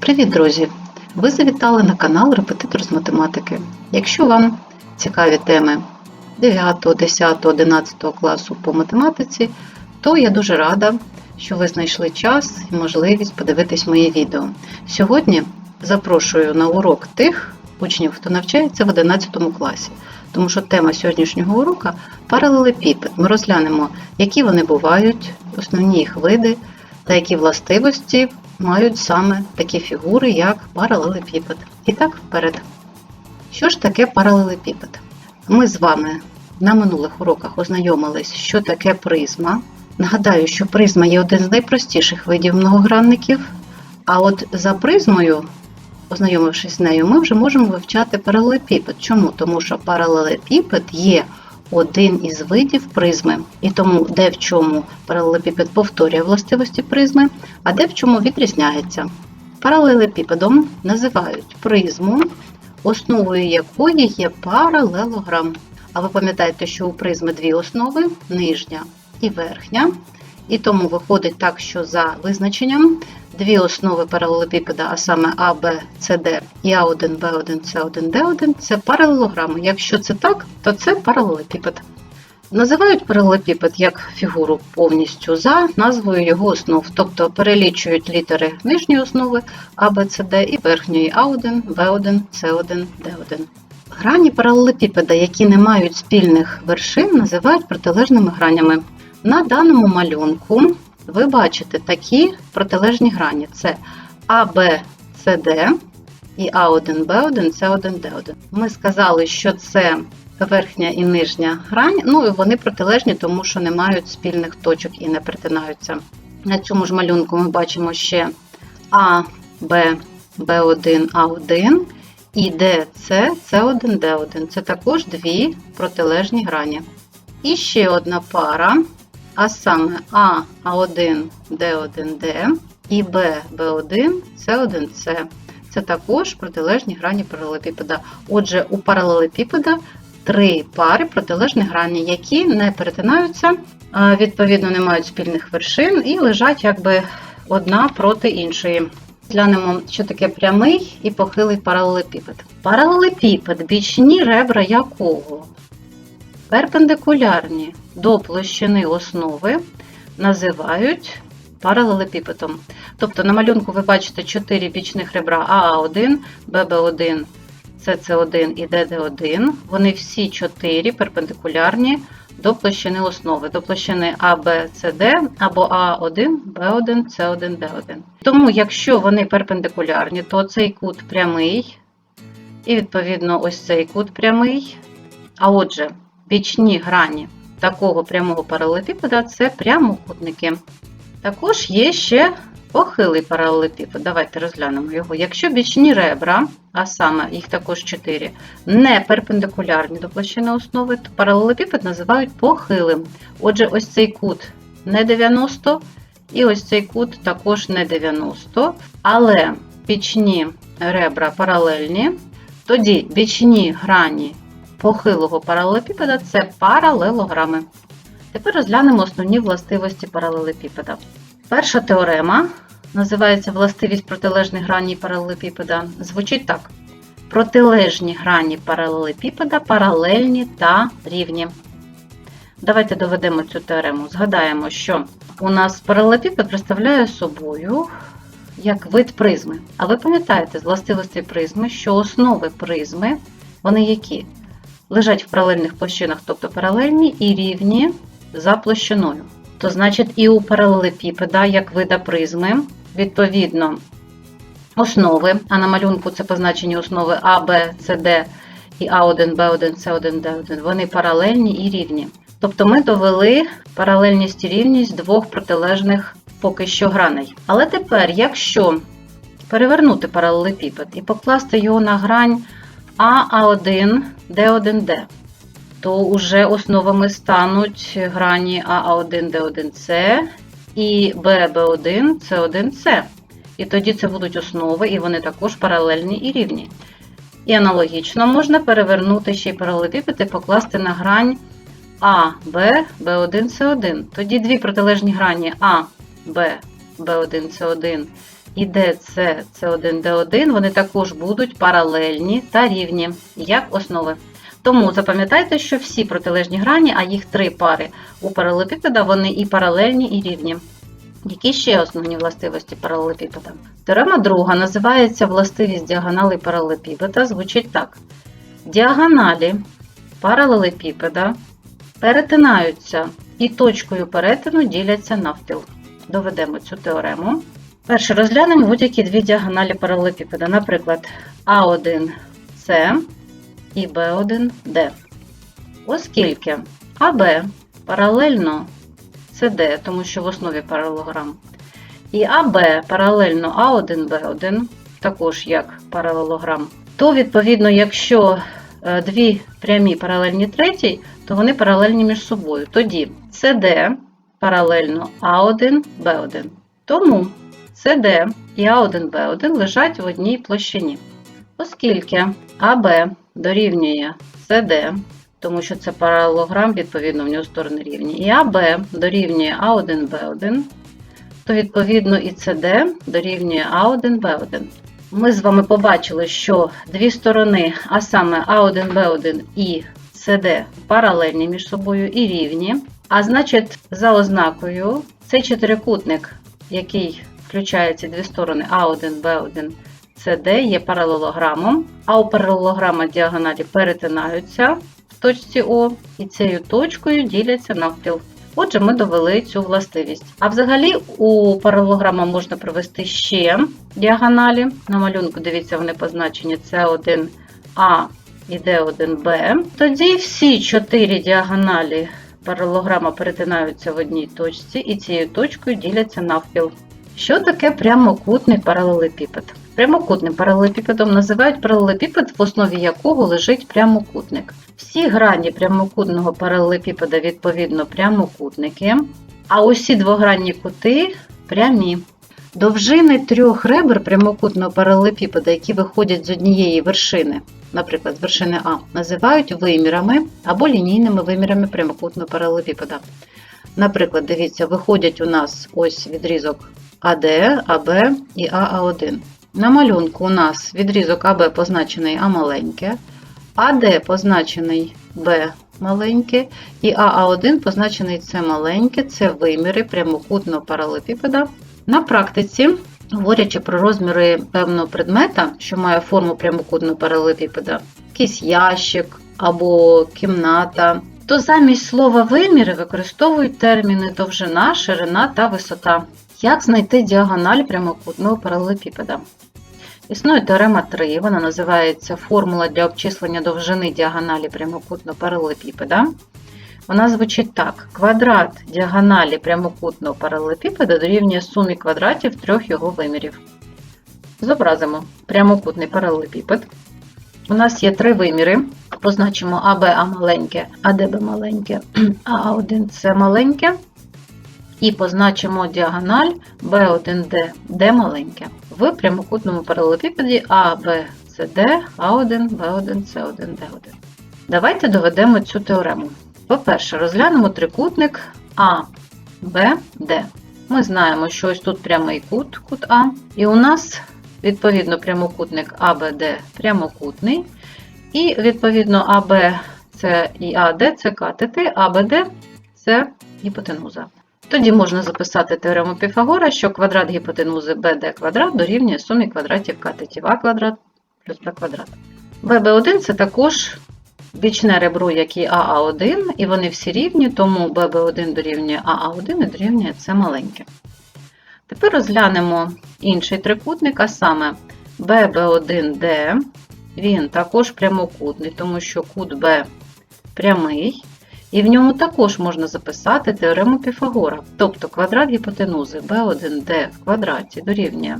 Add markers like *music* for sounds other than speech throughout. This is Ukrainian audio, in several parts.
Привіт, друзі! Ви завітали на канал Репетитор з математики. Якщо вам цікаві теми 9, 10, 11 класу по математиці, то я дуже рада, що ви знайшли час і можливість подивитись моє відео. Сьогодні запрошую на урок тих учнів, хто навчається в 11 класі, тому що тема сьогоднішнього уроку паралелепіпед. Ми розглянемо, які вони бувають, основні їх види та які властивості мають саме такі фігури, як паралелепіпед. І так, вперед. Що ж таке паралелепіпед? Ми з вами на минулих уроках ознайомились, що таке призма. Нагадаю, що призма є один з найпростіших видів многогранників, а от за призмою, ознайомившись з нею, ми вже можемо вивчати паралелепіпед. Чому? Тому що паралелепіпед є один із видів призми, і тому де в чому паралелепіпед повторює властивості призми, а де в чому відрізняється. Паралелепіпедом називають призму, основою якої є паралелограм. А ви пам'ятаєте, що у призми дві основи нижня і верхня. І тому виходить так, що за визначенням дві основи паралелепіпеда, а саме А, Б, і А1, Б1, С1, Д1 це паралелограми. Якщо це так, то це паралелепіпед. Називають паралелепіпед як фігуру повністю за назвою його основ, тобто перелічують літери нижньої основи А, Б, С, Д і верхньої А1, Б1, С1, Д1. Грані паралелепіпеда, які не мають спільних вершин, називають протилежними гранями. На даному малюнку ви бачите такі протилежні грані: це ABCD і А1, Б1, С1, Д1. Ми сказали, що це верхня і нижня грань, ну і вони протилежні, тому що не мають спільних точок і не перетинаються. На цьому ж малюнку ми бачимо ще А, Б, Б1, А1 і ДЦ, С1, Д1. Це також дві протилежні грані. І ще одна пара, а саме А, А1, Д1, Д і Б, Б1, С1, С. Це також протилежні грані паралелепіпеда. Отже, у паралелепіпеда три пари протилежних грані, які не перетинаються, відповідно, не мають спільних вершин і лежать якби одна проти іншої. Глянемо, що таке прямий і похилий паралелепіпед. Паралелепіпед, бічні ребра якого перпендикулярні до площини основи називають паралелепіпедом. Тобто на малюнку ви бачите 4 бічних ребра АА1, ББ1, СС1 і ДД1. Вони всі 4 перпендикулярні до площини основи, до площини ABCD або А1, Б1, С1, Д1. Тому, якщо вони перпендикулярні, то цей кут прямий, і відповідно ось цей кут прямий. А отже, бічні грані такого прямого паралелепіпеда це прямокутники. Також є ще похилий паралелепіпед. Давайте розглянемо його. Якщо бічні ребра, а саме їх також 4, не перпендикулярні до площини основи, то паралелепіпед називають похилим. Отже, ось цей кут не 90, і ось цей кут також не 90, але бічні ребра паралельні, тоді бічні грані похилого паралелепіпеда це паралелограми. Тепер розглянемо основні властивості паралелепіпеда. Перша теорема називається властивість протилежних грані паралелепіпеда. Звучить так: протилежні грані паралелепіпеда паралельні та рівні. Давайте доведемо цю теорему. Згадаємо, що у нас паралелепіпед представляє собою як вид призми. А ви пам'ятаєте з властивостей призми, що основи призми, вони які? Лежать в паралельних площинах, тобто паралельні і рівні за площиною. То значить, і у паралелепіпеда, як вида призми, відповідно, основи, а на малюнку це позначені основи А, Б, С, Д і А1, Б1, С1, Д1, вони паралельні і рівні. Тобто ми довели паралельність і рівність двох протилежних поки що граней. Але тепер, якщо перевернути паралелепіпед і покласти його на грань А, А1, Д1, Д, то вже основами стануть грані А1, Д1С і ББ1, С1С. І тоді це будуть основи, і вони також паралельні і рівні. І аналогічно можна перевернути ще й паралелепіпед і покласти на грань А, Б, Б1, С1. Тоді дві протилежні грані А, Б, Б1, С1 і ДС С1, Д1, вони також будуть паралельні та рівні, як основи. Тому запам'ятайте, що всі протилежні грані, а їх три пари у паралелепіпеда, вони і паралельні, і рівні. Які ще основні властивості паралелепіпеда? Теорема друга називається властивість діагоналей паралелепіпеда. Звучить так: діагоналі паралелепіпеда перетинаються і точкою перетину діляться навпіл. Доведемо цю теорему. Перше розглянемо будь-які дві діагоналі паралелепіпеда, наприклад, А1С і Б1Д. Оскільки АБ паралельно СД, тому що в основі паралелограм, і АБ паралельно А1, Б1, також як паралелограм, то, відповідно, якщо е, дві прямі паралельні третій, то вони паралельні між собою. Тоді СД паралельно А1, Б1. Тому СД і А1, Б1 лежать в одній площині. Оскільки АБ дорівнює СД, тому що це паралелограм, відповідно, в нього сторони рівні, і АБ дорівнює А1, Б1, то відповідно і СД дорівнює А1, Б1. Ми з вами побачили, що дві сторони, а саме А1, Б1 і СД паралельні між собою і рівні. А значить, за ознакою, цей чотирикутник, який включає дві сторони А1, Б1, СД, є паралелограмом, а у паралелограма діагоналі перетинаються в точці О і цією точкою діляться навпіл. Отже, ми довели цю властивість. А взагалі у паралелограма можна провести ще діагоналі. На малюнку, дивіться, вони позначені С1А і Д1Б. Тоді всі чотири діагоналі паралелограма перетинаються в одній точці і цією точкою діляться навпіл. Що таке прямокутний паралелепіпед? Прямокутним паралелепіпедом називають паралелепіпед, в основі якого лежить прямокутник. Всі грані прямокутного паралелепіпеда відповідно прямокутники, а усі двогранні кути прямі. Довжини трьох ребер прямокутного паралелепіпеда, які виходять з однієї вершини, наприклад, з вершини А, називають вимірами або лінійними вимірами прямокутного паралелепіпеда. Наприклад, дивіться, виходять у нас ось відрізок АД, АБ і АА1. На малюнку у нас відрізок АБ позначений А маленьке, АД позначений Б маленьке і АА1 позначений С маленьке. Це виміри прямокутного паралелепіпеда. На практиці, говорячи про розміри певного предмета, що має форму прямокутного паралелепіпеда, якийсь ящик або кімната, то замість слова виміри використовують терміни довжина, ширина та висота. Як знайти діагональ прямокутного паралелепіпеда? Існує теорема 3, вона називається формула для обчислення довжини діагоналі прямокутного паралелепіпеда. Вона звучить так: квадрат діагоналі прямокутного паралелепіпеда дорівнює сумі квадратів трьох його вимірів. Зобразимо прямокутний паралелепіпед. У нас є три виміри. Позначимо АБ А маленьке, АДБ маленьке, *clears throat* АА1 С маленьке. І позначимо діагональ B1D, D маленьке. В прямокутному паралелепіпеді Д, А1, Б1, С1, Д1. Давайте доведемо цю теорему. По-перше, розглянемо трикутник А, Б, Д. Ми знаємо, що ось тут прямий кут, кут А, і у нас, відповідно, прямокутник АБД прямокутний. І, відповідно, АБ це і АД це катети, АБД це гіпотенуза. Тоді можна записати теорему Піфагора, що квадрат гіпотенузи BD квадрат дорівнює сумі квадратів катетів А квадрат плюс Б квадрат. ББ1 це також бічне ребро, як і АА1, і вони всі рівні, тому ББ1 дорівнює АА1 і дорівнює С маленьке. Тепер розглянемо інший трикутник, а саме ББ1Д. Він також прямокутний, тому що кут Б прямий. І в ньому також можна записати теорему Піфагора, тобто квадрат гіпотенузи b1d в квадраті дорівнює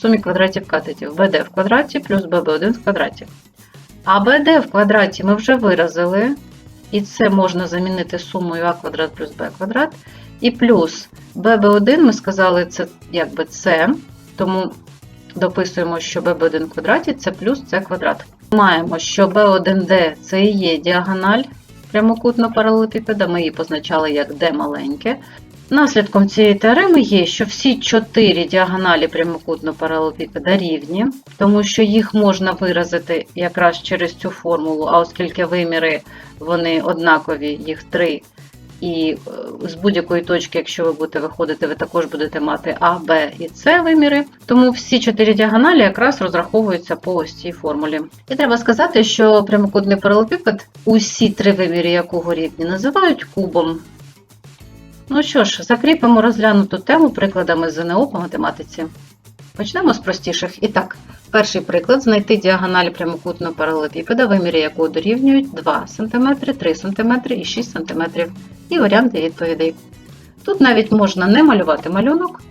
сумі квадратів катетів bd в квадраті плюс bb1 в квадраті. А bd в квадраті ми вже виразили, і це можна замінити сумою а квадрат плюс b квадрат. І плюс bb1 ми сказали, це якби це, тому дописуємо, що bb1 в квадраті це плюс c квадрат. Маємо, що b1d це і є діагональ прямокутного паралелепіпеда, ми її позначали як D маленьке. Наслідком цієї теореми є, що всі чотири діагоналі прямокутного паралелепіпеда рівні, тому що їх можна виразити якраз через цю формулу, а оскільки виміри вони однакові, їх три, і е, з будь-якої точки, якщо ви будете виходити, ви також будете мати А, Б і С виміри. Тому всі чотири діагоналі якраз розраховуються по ось цій формулі. І треба сказати, що прямокутний паралелепіпед, усі три виміри якого рівні називають кубом. Ну що ж, закріпимо розглянуту тему прикладами ЗНО по математиці. Почнемо з простіших. І так, перший приклад знайти діагональ прямокутного паралелепіпеда, виміри якого дорівнюють 2 см, 3 см і 6 см. І варіанти відповідей. Тут навіть можна не малювати малюнок.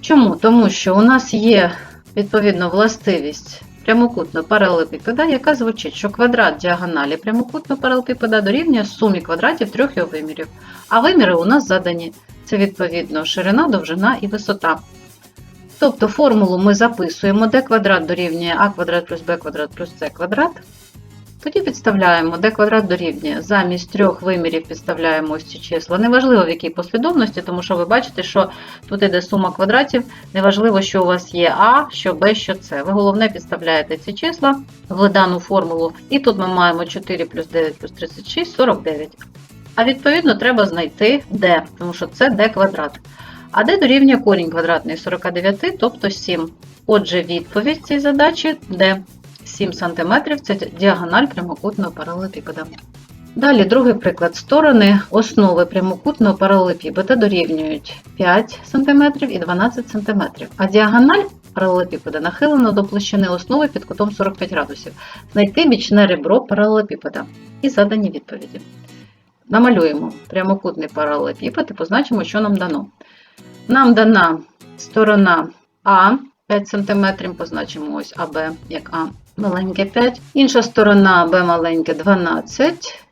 Чому? Тому що у нас є відповідно властивість прямокутного паралелепіпеда, яка звучить, що квадрат діагоналі прямокутного паралелепіпеда дорівнює сумі квадратів трьох його вимірів. А виміри у нас задані. Це відповідно ширина, довжина і висота. Тобто формулу ми записуємо, d квадрат дорівнює а квадрат плюс b квадрат плюс c квадрат. Тоді підставляємо d квадрат дорівнює. Замість трьох вимірів підставляємо ось ці числа. Неважливо в якій послідовності, тому що ви бачите, що тут іде сума квадратів. Неважливо, що у вас є А, що Б, що С. Ви головне підставляєте ці числа в дану формулу. І тут ми маємо 4 плюс 9 плюс 36 49. А відповідно треба знайти d, тому що це d квадрат. А d дорівнює корінь квадратний 49, тобто 7. Отже, відповідь цієї задачі d. 7 см це діагональ прямокутного паралелепіпеда. Далі другий приклад. Сторони основи прямокутного паралелепіпеда дорівнюють 5 см і 12 см, а діагональ паралелепіпеда нахилено до площини основи під кутом 45 градусів. Знайти бічне ребро паралелепіпеда і задані відповіді. Намалюємо прямокутний паралелепіпед і позначимо, що нам дано. Нам дана сторона А 5 см, позначимо ось АБ як А маленьке 5, інша сторона Б маленьке 12.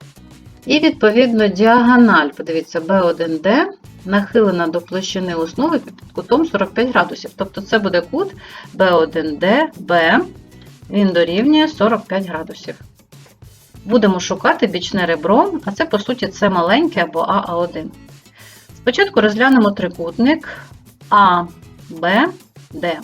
І відповідно діагональ, подивіться, B1D нахилена до площини основи під кутом 45 градусів. Тобто це буде кут B1D, B, він дорівнює 45 градусів. Будемо шукати бічне ребро, а це, по суті, це маленьке або АА1. Спочатку розглянемо трикутник А, Б, Д.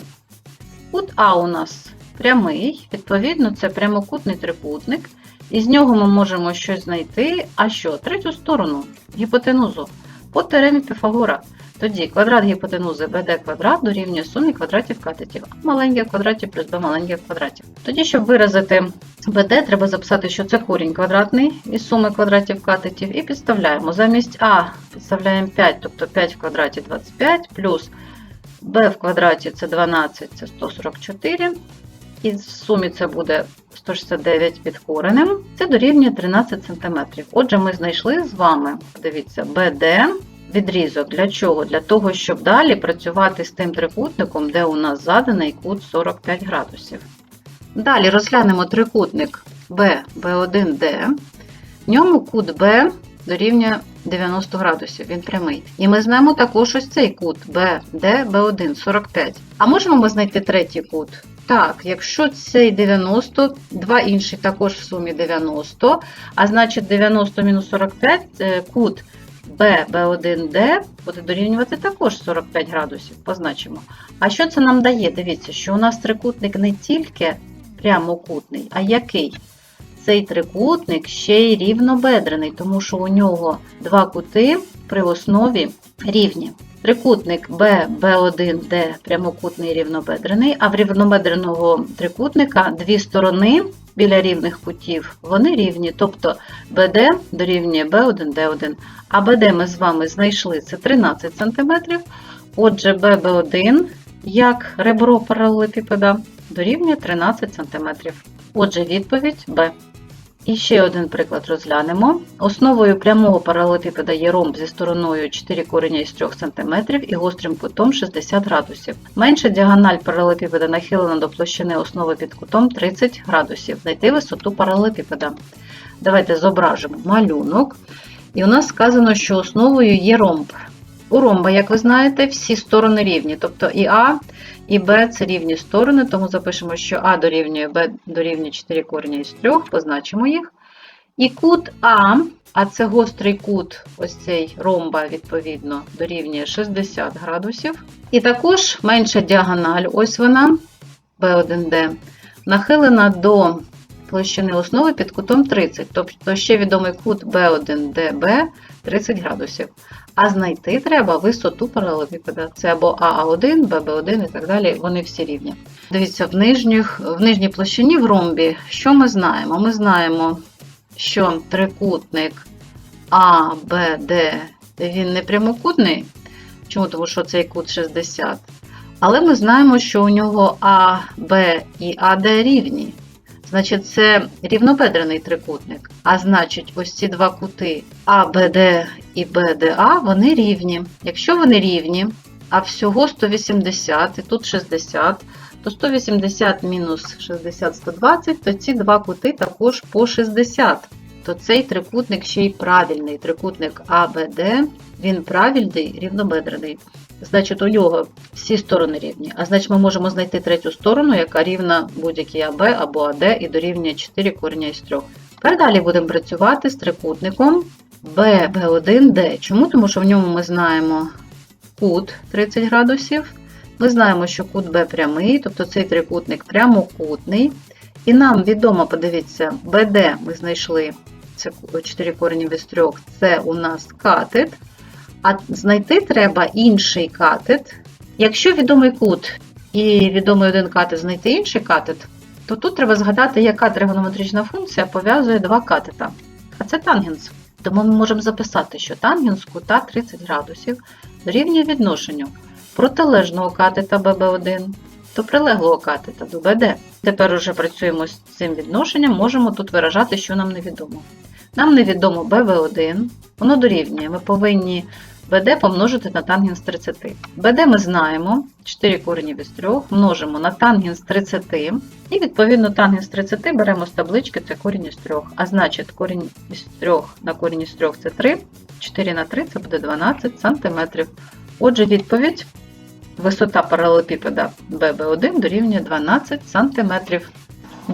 Кут А у нас прямий, відповідно, це прямокутний трикутник. І з нього ми можемо щось знайти. А що? Третю сторону гіпотенузу по теоремі Піфагора. Тоді квадрат гіпотенузи BD квадрат дорівнює сумі квадратів катетів. А маленьких квадратів плюс b маленьких квадратів. Тоді, щоб виразити BD, треба записати, що це корінь квадратний із суми квадратів катетів. І підставляємо. Замість А підставляємо 5, тобто 5 в квадраті 25, плюс b в квадраті це 12, це 144. І в сумі це буде 169 під коренем. Це дорівнює 13 см. Отже, ми знайшли з вами, дивіться, BD відрізок. Для чого? Для того, щоб далі працювати з тим трикутником, де у нас заданий кут 45 градусів. Далі розглянемо трикутник B, B1D. В ньому кут B дорівнює 90 градусів, він прямий. І ми знаємо також ось цей кут BD, B1, 45. А можемо ми знайти третій кут? Так, якщо цей 90, два інші також в сумі 90, а значить 90 мінус 45 кут B, B1D буде дорівнювати також 45 градусів, позначимо. А що це нам дає? Дивіться, що у нас трикутник не тільки прямокутний, а який? Цей трикутник ще й рівнобедрений, тому що у нього два кути при основі рівні. Трикутник B, B1D прямокутний рівнобедрений, а в рівнобедреного трикутника дві сторони біля рівних кутів, вони рівні, тобто BD дорівнює B1, D1. А BD ми з вами знайшли це 13 см. Отже, BB1 як ребро паралелепіпеда дорівнює 13 см. Отже, відповідь Б. І ще один приклад розглянемо. Основою прямого паралелепіпеда є ромб зі стороною 4 кореня із 3 см і гострим кутом 60 градусів. Менша діагональ паралелепіпеда нахилена до площини основи під кутом 30 градусів. Знайти висоту паралелепіпеда. Давайте зображимо малюнок. І у нас сказано, що основою є ромб. У ромба, як ви знаєте, всі сторони рівні, тобто і А, і Б це рівні сторони, тому запишемо, що А дорівнює Б дорівнює 4 корення із 3, позначимо їх. І кут А, а це гострий кут, ось цей ромба, відповідно, дорівнює 60 градусів. І також менша діагональ, ось вона, B1D, нахилена до площини основи під кутом 30, тобто ще відомий кут B1DB 30 градусів. А знайти треба висоту паралелепіпеда. Це або АА1, ББ1 і так далі, вони всі рівні. Дивіться, в, нижніх, в нижній площині в ромбі, що ми знаємо? Ми знаємо, що трикутник А, Б, Д, він не прямокутний. Чому? Тому що цей кут 60. Але ми знаємо, що у нього А, Б і АД рівні. Значить, це рівнобедрений трикутник. А значить, ось ці два кути АБД і БДА, вони рівні. Якщо вони рівні, а всього 180 і тут 60, то 180 мінус 60 120, то ці два кути також по 60. То цей трикутник ще й правильний. Трикутник АБД, він правильний, рівнобедрений. Значить, у нього всі сторони рівні. А значить, ми можемо знайти третю сторону, яка рівна будь-якій АБ або АД і дорівнює 4 корення із 3. Тепер далі будемо працювати з трикутником BB1D. Чому? Тому що в ньому ми знаємо кут 30 градусів. Ми знаємо, що кут B прямий, тобто цей трикутник прямокутний. І нам відомо, подивіться, BD ми знайшли це 4 корені із 3, це у нас катет. А знайти треба інший катет. Якщо відомий кут і відомий один катет знайти інший катет, то тут треба згадати, яка тригонометрична функція пов'язує два катета. А це тангенс. Тому ми можемо записати, що тангенс кута 30 градусів дорівнює відношенню протилежного катета BB1 до прилеглого катета до BD. Тепер уже працюємо з цим відношенням, можемо тут виражати, що нам невідомо. Нам невідомо BV1, воно дорівнює. Ми повинні BD помножити на тангенс 30. BD ми знаємо, 4 корені із 3, множимо на тангенс 30, і відповідно тангенс 30 беремо з таблички, це корінь із 3. А значить, корінь із 3 на корінь із 3 це 3, 4 на 3 це буде 12 см. Отже, відповідь висота паралелепіпеда BB1 дорівнює 12 см.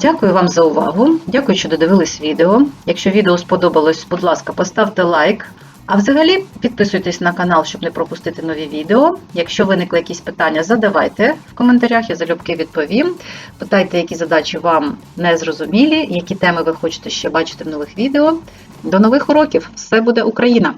Дякую вам за увагу. Дякую, що додивились відео. Якщо відео сподобалось, будь ласка, поставте лайк. А взагалі підписуйтесь на канал, щоб не пропустити нові відео. Якщо виникли якісь питання, задавайте в коментарях, я залюбки відповім. Питайте, які задачі вам не зрозумілі, які теми ви хочете ще бачити в нових відео. До нових уроків! Все буде Україна!